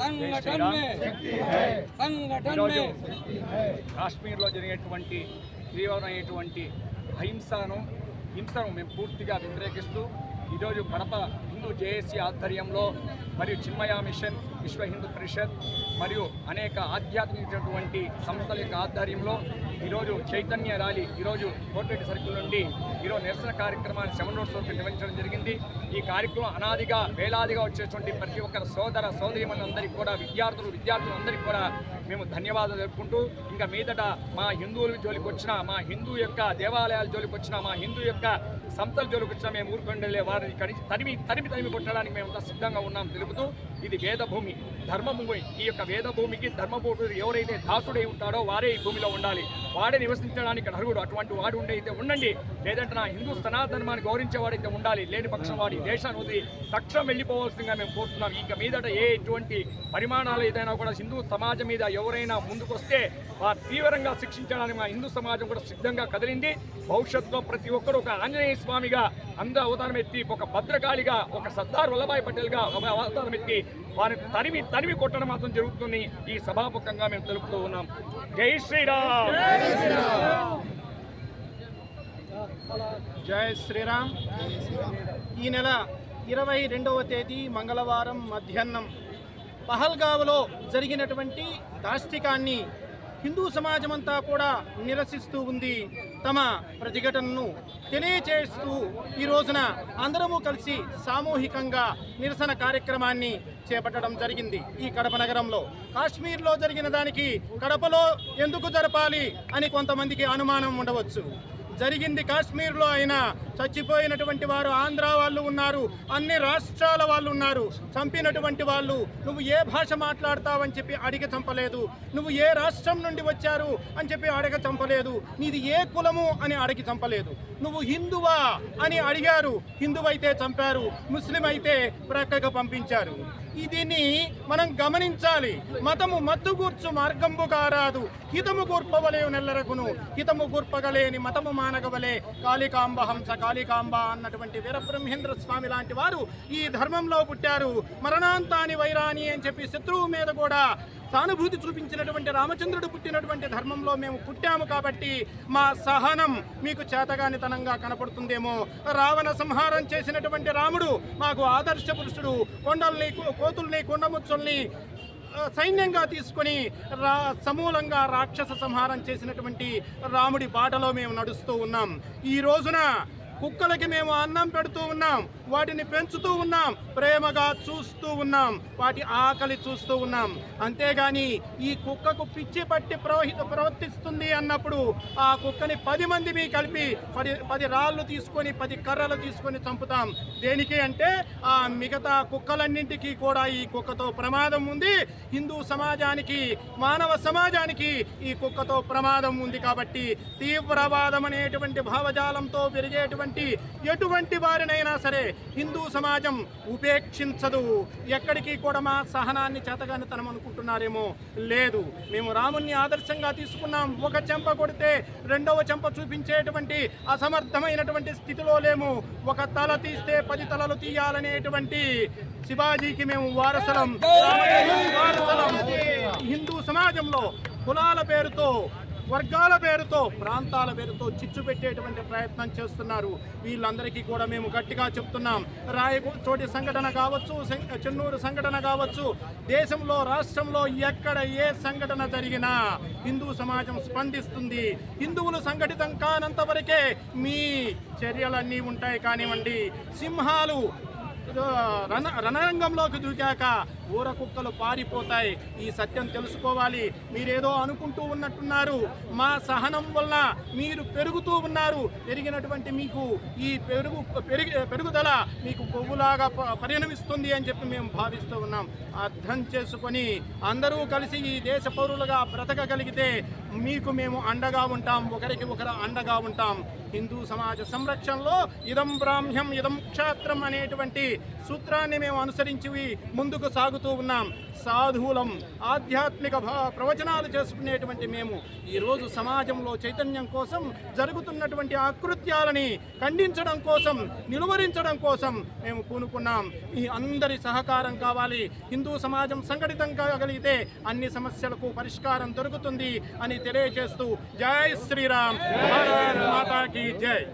సంఘటన సంఘటన కాశ్మీర్లో జరిగేటువంటి తీవ్రమైనటువంటి అహింసను హింసను మేము పూర్తిగా వ్యతిరేకిస్తూ ఈరోజు కడప హిందూ జేఏసీ ఆధ్వర్యంలో మరియు చిన్మయ మిషన్ విశ్వ హిందూ పరిషత్ మరియు అనేక ఆధ్యాత్మికమైనటువంటి సంస్థల యొక్క ఆధ్వర్యంలో ఈరోజు చైతన్య ర్యాలీ ఈరోజు కోటిరెడ్డి సర్కిల్ నుండి ఈరోజు నిరసన కార్యక్రమాన్ని సెవెన్ రోడ్స్ వరకు నిర్వహించడం జరిగింది. ఈ కార్యక్రమం అనాదిగా వేలాదిగా వచ్చేటువంటి ప్రతి ఒక్కరి సోదర సోదరిమణులందరికీ కూడా విద్యార్థులు విద్యార్థులందరికీ కూడా మేము ధన్యవాదాలు జరుపుకుంటూ ఇంకా మీదట మా హిందువుల జోలికి వచ్చిన మా హిందూ యొక్క దేవాలయాల జోలికి వచ్చిన మా హిందూ యొక్క సంస్థల జోలికి వచ్చిన మేము ఊరుకుండలే వారిని కడిగి తరిమి తరిమి తరిమి కొట్టడానికి మేమంతా సిద్ధంగా ఉన్నాం తెలుపుతూ ఇది వేదభూమి ధర్మభూమి. ఈ యొక్క వేదభూమికి ధర్మభూమి ఎవరైతే దాసుడై ఉంటాడో వారే ఈ భూమిలో ఉండాలి. వాడే నివసించడానికి అర్హుడు. అటువంటి వాడు ఉండే అయితే ఉండండి. లేదంటే నా హిందూ సనాతనమాన్ని గౌరవించేవాడైతే ఉండాలి. లేని పక్షం వాడి దేశాన్ని వదిలి తక్షణం వెళ్ళిపోవాల్సిందిగా మేము కోరుతున్నాం. ఇక మీదట ఏ ఎటువంటి పరిమాణాలు ఏదైనా కూడా హిందూ సమాజం మీద ఎవరైనా ముందుకొస్తే వారు తీవ్రంగా శిక్షించడానికి మా హిందూ సమాజం కూడా సిద్ధంగా కదిలింది. భవిష్యత్తులో ప్రతి ఒక్కరు ఒక ఆంజనేయ స్వామిగా అందరూ అవతారం ఎత్తి ఒక భద్రకాళిగా ఒక సర్దార్ వల్లభాయ్ పటేల్గా ఒక అవతారం ఎత్తి వారిని తరిమి తరిమి కొట్టడం మాత్రం జరుగుతుంది. ఈ సభాముఖంగా మేము తెలుపుతూ ఉన్నాం. జై శ్రీరామ్! జై శ్రీరామ్. ఈ నెల ఇరవై రెండవ తేదీ మంగళవారం మధ్యాహ్నం పహల్గావ్లో జరిగినటువంటి దాష్టికాన్ని హిందూ సమాజమంతా కూడా నిరసిస్తూ ఉంది. తమ ప్రతిఘటనను తెలియచేస్తూ ఈ రోజున అందరము కలిసి సామూహికంగా నిరసన కార్యక్రమాన్ని చేపట్టడం జరిగింది. ఈ కడప నగరంలో కాశ్మీర్లో జరిగిన దానికి కడపలో ఎందుకు జరపాలి అని కొంతమందికి అనుమానం ఉండవచ్చు. జరిగింది కాశ్మీర్లో అయినా. చచ్చిపోయినటువంటి వారు ఆంధ్ర వాళ్ళు ఉన్నారు అన్ని రాష్ట్రాల వాళ్ళు ఉన్నారు. చంపినటువంటి వాళ్ళు నువ్వు ఏ భాష మాట్లాడతావని చెప్పి అడిగ చంపలేదు. నువ్వు ఏ రాష్ట్రం నుండి వచ్చారు అని చెప్పి అడగ చంపలేదు. నీది ఏ కులము అని అడిగి చంపలేదు. నువ్వు హిందువా అని అడిగారు. హిందువైతే చంపారు ముస్లిం అయితే ప్రక్కగా పంపించారు. ఇదిని మనం గమనించాలి. మతము మత్తుగూర్చు మార్గంబు కారాదు. హితము కూర్పవలే నెల్లరకును. హితము గూర్పగలేని మతము మానగవలే. కాళికాంబ హంస కాళికాంబ అన్నటువంటి వీరబ్రహ్మేంద్ర స్వామి లాంటి వారు ఈ ధర్మంలో పుట్టారు. మరణాంతాని వైరాని అని చెప్పి శత్రువు మీద కూడా సానుభూతి చూపించినటువంటి రామచంద్రుడు పుట్టినటువంటి ధర్మంలో మేము పుట్టాము కాబట్టి మా సహనం మీకు చేతగానితనంగా కనపడుతుందేమో. రావణ సంహారం చేసినటువంటి రాముడు మాకు ఆదర్శ పురుషుడు. కొండల్ని కోతుల్ని కొండముచ్చుల్ని సైన్యంగా తీసుకొని రా సమూలంగా రాక్షస సంహారం చేసినటువంటి రాముడి బాటలో మేము నడుస్తూ ఉన్నాం. ఈ రోజున కుక్కలకి మేము అన్నం పెడుతూ ఉన్నాం వాటిని పెంచుతూ ఉన్నాం ప్రేమగా చూస్తూ ఉన్నాం వాటి ఆకలి చూస్తూ ఉన్నాం. అంతేగాని ఈ కుక్కకు పిచ్చి పట్టి ప్రవహిత ప్రవర్తిస్తుంది అన్నప్పుడు ఆ కుక్కని పది మంది మీ కలిపి పది పది రాళ్ళు తీసుకొని పది కర్రలు తీసుకొని చంపుతాం. దేనికి అంటే ఆ మిగతా కుక్కలన్నింటికీ కూడా ఈ కుక్కతో ప్రమాదం ఉంది. హిందూ సమాజానికి మానవ సమాజానికి ఈ కుక్కతో ప్రమాదం ఉంది కాబట్టి తీవ్రవాదం అనేటువంటి భావజాలంతో పెరిగేటువంటి ఎటువంటి వారినైనా సరే హిందూ సమాజం ఉపేక్షించదు. ఎక్కడికి కూడా మా సహనాన్ని చేతగానితనం అనుకుంటున్నారేమో లేదు. మేము రాముణ్ణి ఆదర్శంగా తీసుకున్నాం. ఒక చెంప కొడితే రెండవ చెంప చూపించేటువంటి అసమర్థమైనటువంటి స్థితిలో లేము. ఒక తల తీస్తే పది తలలు తీయాలనేటువంటి శివాజీకి మేము వారసలం. వారసలం. హిందూ సమాజంలో కులాల పేరుతో వర్గాల పేరుతో ప్రాంతాల పేరుతో చిచ్చు పెట్టేటువంటి ప్రయత్నం చేస్తున్నారు. వీళ్ళందరికీ కూడా మేము గట్టిగా చెప్తున్నాం. రాయచోటి సంఘటన కావచ్చు చెన్నూరు సంఘటన కావచ్చు దేశంలో రాష్ట్రంలో ఎక్కడ ఏ సంఘటన జరిగినా హిందూ సమాజం స్పందిస్తుంది. హిందువులు సంఘటితం కానంత వరకే మీ చర్యలన్నీ ఉంటాయి కానివ్వండి. సింహాలు రణ రణరంగంలోకి దూకాక ఊర కుక్కలు పారిపోతాయి. ఈ సత్యం తెలుసుకోవాలి. మీరేదో అనుకుంటూ ఉన్నట్టున్నారు. మా సహనం వల్ల మీరు పెరుగుతూ ఉన్నారు. పెరిగినటువంటి మీకు ఈ పెరుగు పెరిగి పెరుగుదల మీకు కొవ్వులాగా ప- పరిణమిస్తుంది అని చెప్పి మేము భావిస్తూ ఉన్నాం. అర్థం చేసుకొని అందరూ కలిసి ఈ దేశ పౌరులుగా బ్రతకగలిగితే మీకు మేము అండగా ఉంటాం. ఒకరికి ఒకరు అండగా ఉంటాం. హిందూ సమాజ సంరక్షణలో ఇదం బ్రాహ్మ్యం ఇదం క్షాత్రం అనేటువంటి సూత్రాన్ని మేము అనుసరించి ముందుకు సాగు తిరుగుతూ ఉన్నాం. సాధువులం ఆధ్యాత్మిక భా- ప్రవచనాలు చేసుకునేటువంటి మేము ఈరోజు సమాజంలో చైతన్యం కోసం జరుగుతున్నటువంటి ఆకృత్యాలని ఖండించడం కోసం నిలువరించడం కోసం మేము పూనుకున్నాం. మీ అందరి సహకారం కావాలి. హిందూ సమాజం సంఘటితం కాగలిగితే అన్ని సమస్యలకు పరిష్కారం దొరుకుతుంది అని తెలియజేస్తూ జై శ్రీరామ్. మాతాకి జై.